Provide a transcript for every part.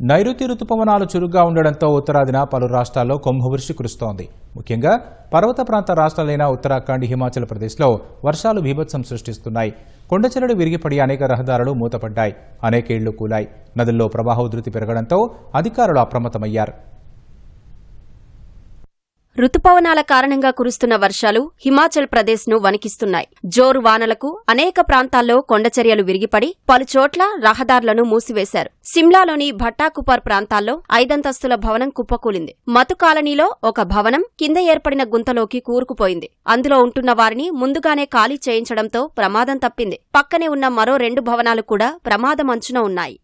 నైరుతి రుతుపవనాలు చురుగ్గా ఉండడంతో ఉత్తరాదిన పలు రాష్ట్రాల్లో కుంభవృష్టి కురుస్తోంది. ముఖ్యంగా పర్వత ప్రాంత రాష్ట్రాలైన ఉత్తరాఖండ్ హిమాచల్ ప్రదేశ్లో వర్షాలు బీభత్సం సృష్టిస్తున్నాయి. కొండచెరడు విరిగిపడి అనేక రహదారులు మూతపడ్డాయి. అనేక ఇళ్ళు కూలాయి. నదుల్లో ప్రవాహ ఉధృతి పెరగడంతో అధికారులు అప్రమత్తమయ్యారు. రుతుపవనాల కారణంగా కురుస్తున్న వర్షాలు హిమాచల్ ప్రదేశ్ను వణికిస్తున్నాయి. జోరు వానలకు అనేక ప్రాంతాల్లో కొండచర్యలు విరిగిపడి పలుచోట్ల రహదారులను మూసివేశారు. సిమ్లాలోని భట్టాకుపార్ ప్రాంతాల్లో ఐదంతస్తుల భవనం కుప్పకూలింది. మతు కాలనీలో ఒక భవనం కింద ఏర్పడిన గుంతలోకి కూరుకుపోయింది. అందులో ఉంటున్న వారిని ముందుగానే ఖాళీ చేయించడంతో ప్రమాదం తప్పింది. పక్కనే ఉన్న మరో రెండు భవనాలు కూడా ప్రమాదం అంచున ఉన్నాయి.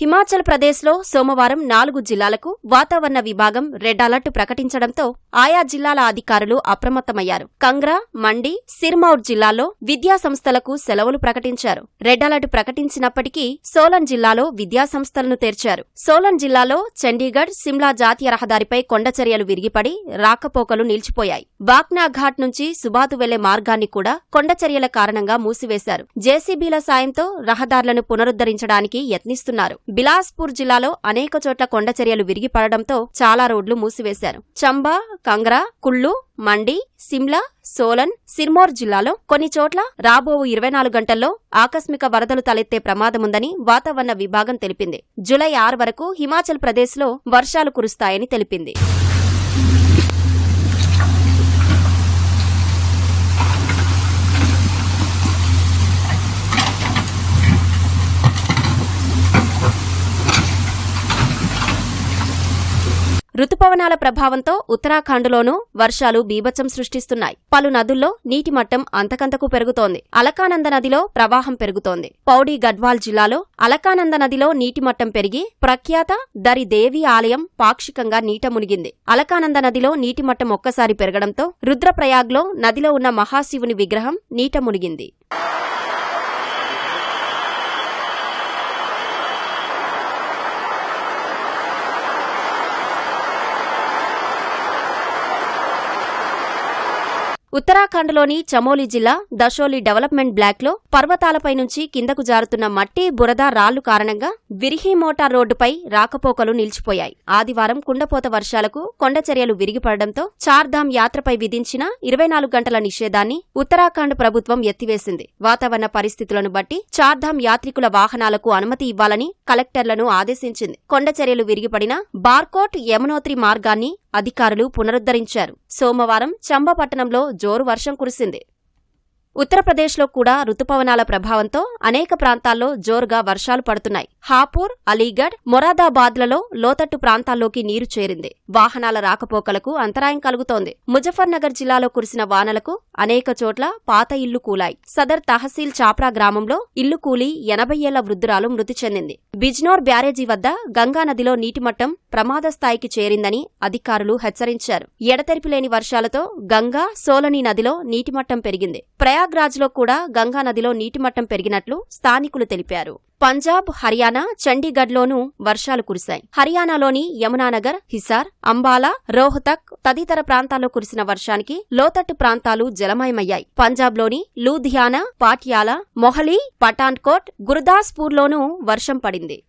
హిమాచల్ ప్రదేశ్లో సోమవారం నాలుగు జిల్లాలకు వాతావరణ విభాగం రెడ్ అలర్ట్ ప్రకటించడంతో ఆయా జిల్లాల అధికారులు అప్రమత్తమయ్యారు. కంగ్రా మండి సిర్మౌర్ జిల్లాల్లో విద్యా సంస్థలకు సెలవులు ప్రకటించారు. రెడ్ అలర్ట్ ప్రకటించినప్పటికీ సోలన్ జిల్లాలో విద్యా సంస్థలను తెర్చారు. సోలన్ జిల్లాలో చండీగఢ్ సిమ్లా జాతీయ రహదారిపై కొండచర్యలు విరిగిపడి రాకపోకలు నిలిచిపోయాయి. బాక్నాఘాట్ నుంచి సుబాతు వెళ్ళే మార్గాన్ని కూడా కొండచర్యల కారణంగా మూసివేశారు. జేసీబీల సాయంతో రహదారులను పునరుద్దరించడానికి యత్నిస్తున్నారు. బిలాస్పూర్ జిల్లాలో అనేక చోట్ల కొండచర్యలు విరిగిపడడంతో చాలా రోడ్లు మూసివేశారు. చంబా కంగ్రా కుళ్ళు మండి సిమ్లా సోలన్ సిర్మోర్ జిల్లాలో కొన్ని చోట్ల రాబో ఇరవై నాలుగు గంటల్లో ఆకస్మిక వరదలు తలెత్తే ప్రమాదముందని వాతావరణ విభాగం తెలిపింది. జులై ఆరు వరకు హిమాచల్ ప్రదేశ్లో వర్షాలు కురుస్తాయని తెలిపింది. రుతుపవనాల ప్రభావంతో ఉత్తరాఖండ్లోనూ వర్షాలు బీభత్సం సృష్టిస్తున్నాయి. పలు నదుల్లో నీటి మట్టం అంతకంతకు పెరుగుతోంది. అలకానంద నదిలో ప్రవాహం పెరుగుతోంది. పౌడీ గడ్వాల్ జిల్లాలో అలకానంద నదిలో నీటి మట్టం పెరిగి ప్రఖ్యాత దరి దేవి ఆలయం పాక్షికంగా నీట మునిగింది. అలకానంద నదిలో నీటి మట్టం ఒక్కసారి పెరగడంతో రుద్రప్రయాగ్లో నదిలో ఉన్న మహాశివుని విగ్రహం నీట మునిగింది. ఉత్తరాఖండ్లోని చమోలి జిల్లా దశోలి డెవలప్మెంట్ బ్లాక్లో పర్వతాలపై నుంచి కిందకు జారుతున్న మట్టి బురద రాళ్ళు కారణంగా విరిహి మోటార్ రోడ్డుపై రాకపోకలు నిలిచిపోయాయి. ఆదివారం కుండపోత వర్షాలకు కొండచర్యలు విరిగిపడడంతో చార్ధామ్ యాత్రపై విధించిన ఇరవై నాలుగు గంటల నిషేధాన్ని ఉత్తరాఖండ్ ప్రభుత్వం ఎత్తివేసింది. వాతావరణ పరిస్థితులను బట్టి చార్ధామ్ యాత్రికుల వాహనాలకు అనుమతి ఇవ్వాలని కలెక్టర్లను ఆదేశించింది. కొండచర్యలు విరిగిపడిన బార్కోట్ యమునోత్రి మార్గాన్ని అధికారులు పునరుద్ధరించారు. సోమవారం చంబపట్టణంలో జోరు వర్షం కురిసింది. ఉత్తరప్రదేశ్లో కూడా రుతుపవనాల ప్రభావంతో అనేక ప్రాంతాల్లో జోరుగా వర్షాలు పడుతున్నాయి. హాపూర్ అలీగఢ్ మొరాదాబాద్లలో లోతట్టు ప్రాంతాల్లోకి నీరు చేరింది. వాహనాల రాకపోకలకు అంతరాయం కలుగుతోంది. ముజఫర్నగర్ జిల్లాలో కురిసిన వానలకు అనేక చోట్ల పాత ఇల్లు కూలాయి. సదర్ తహసీల్ చాప్రా గ్రామంలో ఇల్లు కూలి ఎనభై ఏళ్ళ వృద్ధురాలు మృతి చెందింది. బిజ్నోర్ బ్యారేజీ వద్ద గంగానదిలో నీటిమట్టం ప్రమాద స్థాయికి చేరిందని అధికారులు హెచ్చరించారు. ఎడతెరిపి లేని వర్షాలతో గంగా సోలనీ నదిలో నీటిమట్టం పెరిగింది. ప్రయాగ్రాజ్లో కూడా గంగా నదిలో నీటిమట్టం పెరిగినట్లు స్థానికులు తెలిపారు. పంజాబ్ హర్యానా చండీగఢ్లోనూ వర్షాలు కురిశాయి. హర్యానాలోని యమునానగర్ హిసార్ అంబాలా రోహతక్ తదితర ప్రాంతాల్లో కురిసిన వర్షానికి లోతట్టు ప్రాంతాలు జలమయమయ్యాయి. పంజాబ్లోని లూధియానా పాటియాలా మొహలీ పఠాన్కోట్ గురుదాస్పూర్లోనూ వర్షం పడింది.